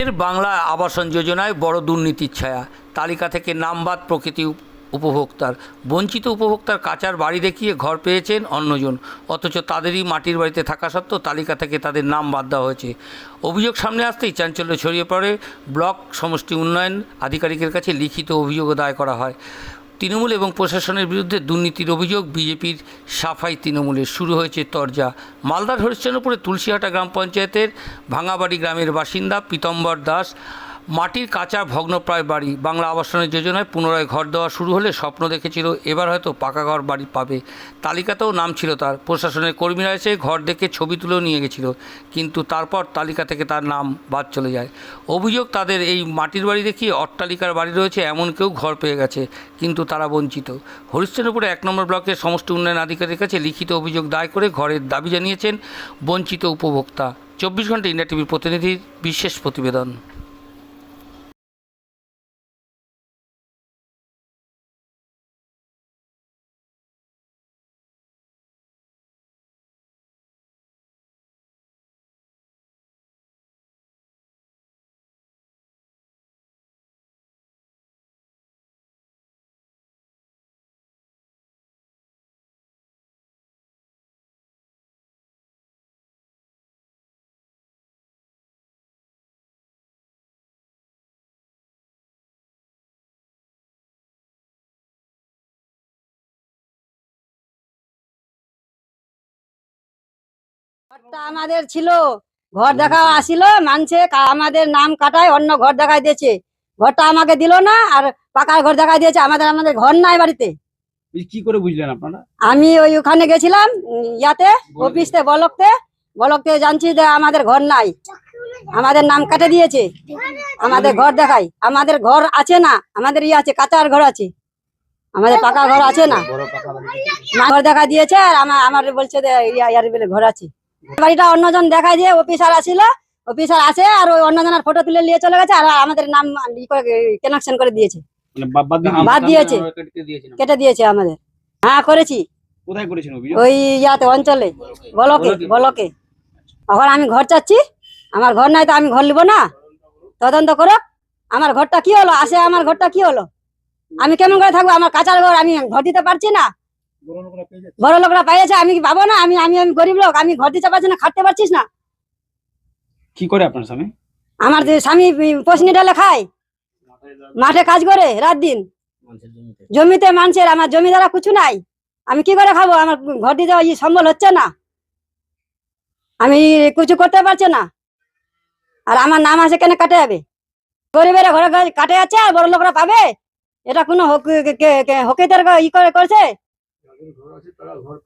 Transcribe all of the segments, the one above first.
এর বাংলা আবাসন যোজনায় বড় দুর্নীতির ছায়া। তালিকা থেকে নামবাদ প্রকৃতি উপভোক্তার। বঞ্চিত উপভোক্তার কাচার বাড়ি দেখিয়ে ঘর পেয়েছেন অন্যজন। অথচ তাদেরই মাটির বাড়িতে থাকা সত্ত্বেও তালিকা থেকে তাদের নাম বাদ দেওয়া হয়েছে। অভিযোগ সামনে আসতেই চাঞ্চল্য ছড়িয়ে পড়ে। ব্লক সমষ্টি উন্নয়ন আধিকারিকের কাছে লিখিত অভিযোগও দায় করা হয়। তৃণমূল এবং প্রশাসনের বিরুদ্ধে দুর্নীতির অভিযোগ, বিজেপির সাফাই তৃণমূলের শুরু হয়েছে তরজা। মালদার হরিশ্চন্দ্রপুরে তুলসীহাটা গ্রাম পঞ্চায়েতের ভাঙাবাড়ি গ্রামের বাসিন্দা পীতম্বর দাস। মাটির কাঁচা ভগ্নপ্রায় বাড়ি। বাংলা আবাসনের যোজনায় পুনরায় ঘর দেওয়া শুরু হলে স্বপ্ন দেখেছিল, এবার হয়তো পাকা ঘর বাড়ি পাবে। তালিকাতেও নাম ছিল তার। প্রশাসনের কর্মীরা এসে ঘর দেখে ছবি তুলেও নিয়ে গেছিল, কিন্তু তারপর তালিকা থেকে তার নাম বাদ চলে যায়। অভিযোগ তাদের, এই মাটির বাড়ি দেখিয়ে অট্টালিকার বাড়ি রয়েছে, এমন কেউ ঘর পেয়ে গেছে, কিন্তু তারা বঞ্চিত। হরিশ্চন্দ্রপুরে এক নম্বর ব্লকের সমষ্টি উন্নয়ন আধিকারিকের কাছে লিখিত অভিযোগ দায় করে ঘরের দাবি জানিয়েছেন বঞ্চিত উপভোক্তা। চব্বিশ ঘণ্টা ইন্ডিয়া টিভির প্রতিনিধির বিশেষ প্রতিবেদন। ঘরটা আমাদের ছিল। ঘর দেখা আসিল মানছে আমাদের নাম কাটায় অন্য ঘর দেখাই দিয়েছে। ঘরটা আমাকে দিল না আর পাকার ঘর দেখাই দিয়েছে। আমাদের আমাদের ঘর নাই বাড়িতে। কি করে বুঝলেন আপনারা? আমি ওই ওখানে গেছিলাম ইয়াতে অফিসতে বলকতে। বলকতে জানছি যে আমাদের ঘর নাই। আমাদের নাম কাটে দিয়েছে। আমাদের ঘর দেখাই আমাদের ঘর আছে না আমাদের ইয়ে আছে কাঁচার ঘর আছে। আমাদের পাকা ঘর আছে না। ঘর দেখা দিয়েছে আর আমার আমার বলছে যে ইয়া- ইয়ার বলে ঘর আছে। বাড়িটা অন্যজন দেখায় দিয়ে অফিসার আসিল। অফিসার আসে আর ওই অন্যজনের ফটো তুলে নিয়ে চলে গেছে আর আমাদের নাম কানেকশন করে দিয়েছে। মানে বাদ বাদ দিয়ে বাদ দিয়েছে। কেটে দিয়েছে আমাদের। হ্যাঁ করেছি। কোথায় করেছেন ওই ইয়াতে অঞ্চলে। বলকে বলকে? বলকে। এখন আমি ঘর চাচ্ছি। আমার ঘর নাই তো আমি ঘর নিব না। তদন্ত করো আমার ঘরটা কি হলো? আসে আমার ঘরটা কি হলো? আমি কেমন করে থাকব? আমার কাঁচার ঘর আমি ঘর দিতে পারছি না। বড় লোকরা পাইছে আমি কি পাবো না? আমি আমি আমি গরিব লোক আমি ঘর দিতে পারছি না খাটতে পারছিস না? কি করে আপনার স্বামী? আমার যে স্বামী পশনি ডালে খায় মাঠে কাজ করে রাত দিন। জমিতে। মানুষের আমার জমি দ্বারা কিছু নাই। আমি কি করে খাব? আমার ঘর দিতে সম্বল হচ্ছে না। আমি কিছু করতে পারছি না। আর আমার নাম আছে কেন কাটে যাবে? গরিবের ঘরে ঘরে কাটে যাচ্ছে আর বড় লোকরা পাবে? এটা কোনো হক- কে- কে- কে- হকিদের ই করে করছে?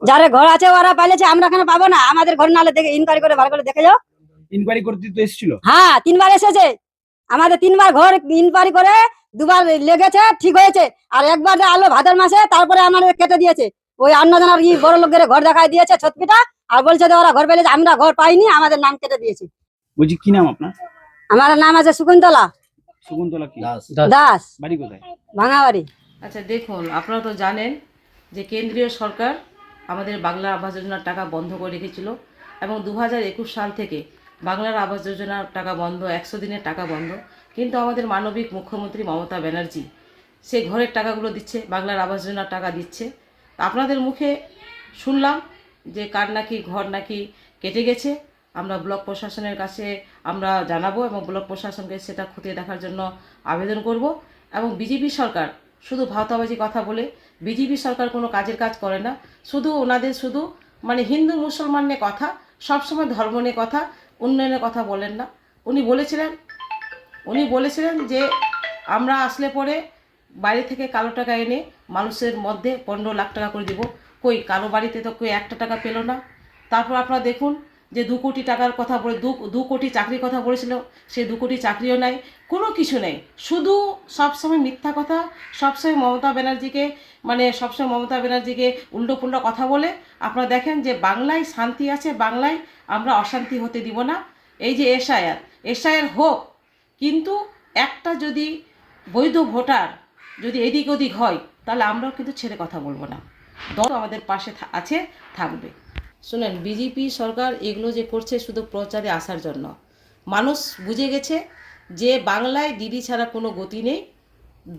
যারা ঘর আছে ওরা পাইলেছে আমরা কেন পাবো না? আমাদের ঘর নালে দেখে ইনকোয়ারি করে ভালো করে দেখে যাও। ইনকোয়ারি করতে তো এসেছিল? হ্যাঁ তিনবার এসেছে। আমাদের তিনবার ঘর ইনকোয়ারি করে দুবার লেগেছে ঠিক হয়েছে। আর একবার আলো ভাদর মাসে তারপরে আমাদের কেটে দিয়েছে। ওই অন্যজনের ই বড় লোকের ঘর দেখাই দিয়েছে ছতপিটা আর বলছে যে ওরা ঘর পেলেছে আমরা ঘর পাইনি আমাদের নাম কেটে দিয়েছে। বলছি কি নাম আপনার? আমার নাম আছে শকুন্তলা শকুন্তলা কি? দাস। বাড়ি কোথায়? ভাঙাবাড়ি। আচ্ছা দেখুন আপনারা তো জানেন যে কেন্দ্রীয় সরকার আমাদের বাংলা আবাস যোজনার টাকা বন্ধ করে রেখেছিল এবং দু হাজার একুশ সাল থেকে বাংলার আবাস যোজনার টাকা বন্ধ, একশো দিনের টাকা বন্ধ। কিন্তু আমাদের মানবিক মুখ্যমন্ত্রী মমতা ব্যানার্জি সে ঘরের টাকাগুলো দিচ্ছে, বাংলার আবাস যোজনার টাকা দিচ্ছে। আপনাদের মুখে শুনলাম যে কার নাকি ঘর নাকি কেটে গেছে। আমরা ব্লক প্রশাসনের কাছে আমরা জানাব এবং ব্লক প্রশাসনকে সেটা খতিয়ে দেখার জন্য আবেদন করব। এবং বিজেপি সরকার শুধু ভাওতাবাজি কথা বলে বিজেপি সরকার কোনো কাজের কাজ করে না। শুধু ওনাদের, শুধু মানে হিন্দু মুসলমান নিয়ে কথা, সবসময় ধর্ম নিয়ে কথা, উন্নয়নের কথা বলেন না। উনি বলেছিলেন উনি বলেছিলেন যে আমরা আসলে পরে বাইরে থেকে কালো টাকা এনে মানুষের মধ্যে পনেরো লাখ টাকা করে দিব। কই কালো বাড়িতে তো কই একটা টাকা পেল না। তারপর আপনারা দেখুন যে দু কোটি টাকার কথা বলে, দু দু কোটি চাকরির কথা বলেছিল, সে দু কোটি চাকরিও নাই, কোনো কিছু নেই। শুধু সবসময় মিথ্যা কথা, সবসময় মমতা ব্যানার্জিকে মানে সবসময় মমতা ব্যানার্জিকে উল্টো পুল্টো কথা বলে, আপনারা দেখেন যে বাংলায় শান্তি আছে, বাংলায় আমরা অশান্তি হতে দিব না। এই যে এসআইআর এসআইআর হোক, কিন্তু একটা যদি বৈধ ভোটার যদি এদিক ওদিক হয়, তাহলে আমরাও কিন্তু ছেড়ে কথা বলব না। দল আমাদের পাশে আছে, থাকবে। শুনেন বিজেপি সরকার এগুলো যে করছে শুধু প্রচারে আসার জন্য। মানুষ বুঝে গেছে যে বাংলায় দিদি ছাড়া কোনো গতি নেই,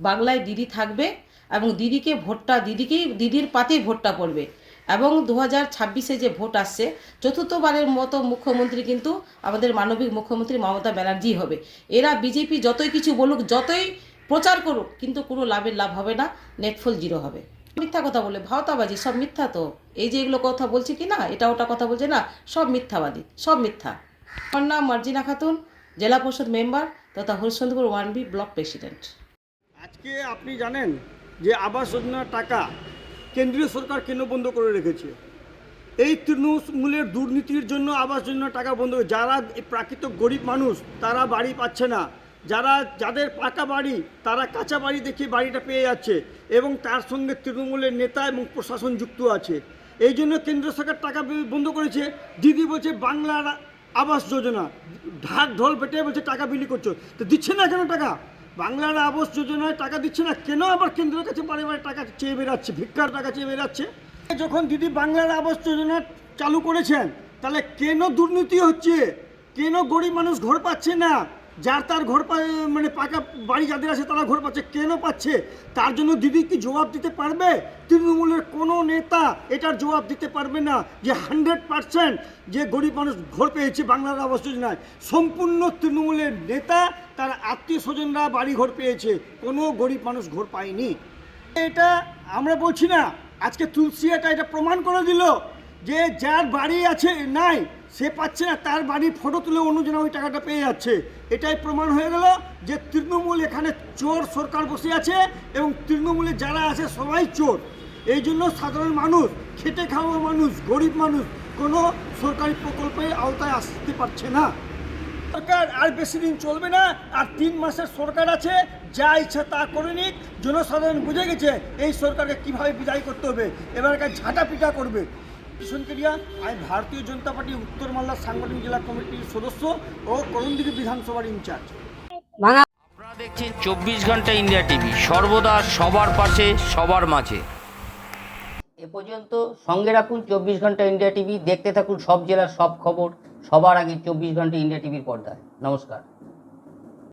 বাংলায় দিদি থাকবে এবং দিদিকে ভোটটা, দিদিকেই, দিদির পাতেই ভোটটা পড়বে। এবং দু হাজার ছাব্বিশে যে ভোট আসছে, চতুর্থবারের মতো মুখ্যমন্ত্রী কিন্তু আমাদের মানবিক মুখ্যমন্ত্রী মমতা ব্যানার্জি হবে। এরা বিজেপি যতই কিছু বলুক, যতই প্রচার করুক, কিন্তু কোনো লাভের লাভ হবে না, নেটফল জিরো হবে। মিথ্যা কথা বলে, ভাওতাবাজি, সব মিথ্যা তো। এই যে এগুলো কথা বলছে কি না, এটা ওটা কথা বলছে না, সব মিথ্যাবাদী, সব মিথ্যা। আমার নাম মার্জিনা খাতুন, জেলা পরিষদ মেম্বার, তথা Harishchandrapur one B block president. আজকে আপনি জানেন যে আবাস যোজনার টাকা কেন্দ্রীয় সরকার কেন বন্ধ করে রেখেছে? এই তৃণমূলের দুর্নীতির জন্য আবাস যোজনার টাকা বন্ধ যারা প্রাকৃত গরিব মানুষ, তারা বাড়ি পাচ্ছে না। যারা, যাদের পাকা বাড়ি, তারা কাঁচা বাড়ি দেখে বাড়িটা পেয়ে যাচ্ছে এবং তার সঙ্গে তৃণমূলের নেতা এবং প্রশাসন যুক্ত আছে। এই জন্য কেন্দ্র সরকার টাকা বন্ধ করেছে। দিদি বলছে, বাংলার আবাস যোজনা, ঢাক ঢোল পেটে বলছে, টাকা বিলি করছ। তো দিচ্ছে না কেন টাকা? বাংলার আবাস যোজনায় টাকা দিচ্ছে না, কেন আবার কেন্দ্রের কাছে বারে বারে টাকা চেয়ে বেরাচ্ছে ভিক্ষার টাকা চেয়ে বেরাচ্ছে যখন দিদি বাংলার আবাস যোজনা চালু করেছেন, তাহলে কেন দুর্নীতি হচ্ছে? কেন গরিব মানুষ ঘর পাচ্ছে না? যার তার ঘর মানে পাকা বাড়ি যাদের আছে তারা ঘর পাচ্ছে। কেন পাচ্ছে? তার জন্য দিদি কি জবাব দিতে পারবে? তৃণমূলের কোনো নেতা এটার জবাব দিতে পারবে না যে হান্ড্রেড পার্সেন্ট যে গরিব মানুষ ঘর পেয়েছে বাংলার আবাস যোজনায়। সম্পূর্ণ তৃণমূলের নেতা, তার আত্মীয় স্বজনরা বাড়ি ঘর পেয়েছে। কোনো গরিব মানুষ ঘর পায়নি। এটা আমরা বলছি না। আজকে তুলসী এটা এটা প্রমাণ করে দিল যে যার বাড়ি আছে নাই সে পাচ্ছে না, তার বাড়ির ফটো তুলে অন্যজনে ওই টাকাটা পেয়ে যাচ্ছে। এটাই প্রমাণ হয়ে গেল যে তৃণমূল এখানে চোর সরকার বসে আছে এবং তৃণমূলে যারা আছে সবাই চোর। এই জন্য সাধারণ মানুষ, খেটে খাওয়া মানুষ, গরিব মানুষ কোনো সরকারি প্রকল্পের আওতায় আসতে পারছে না। সরকার আর বেশি দিন চলবে না, আর তিন মাসের সরকার আছে, যা ইচ্ছা তা করে নিক। জনসাধারণ বুঝে গেছে এই সরকারকে কীভাবে বিদায় করতে হবে এবার ঝাঁটা পিটা করবে। কিষণ কেরিয়া আমি ভারতীয় জনতা পার্টি উত্তর মালদার সাংগঠনিক জেলা কমিটির সদস্য ও করণদিঘি বিধানসভার ইনচার্জ। আপনারা দেখছেন চব্বিশ ঘণ্টা ইন্ডিয়া টিভি সর্বদা সবার পাশে সবার মাঝে। এ পর্যন্ত সঙ্গে রাখুন চব্বিশ ঘণ্টা ইন্ডিয়া টিভি দেখতে থাকুন সব জেলার সব খবর সবার আগে চব্বিশ ঘণ্টা ইন্ডিয়া টিভির পর্দায়। নমস্কার।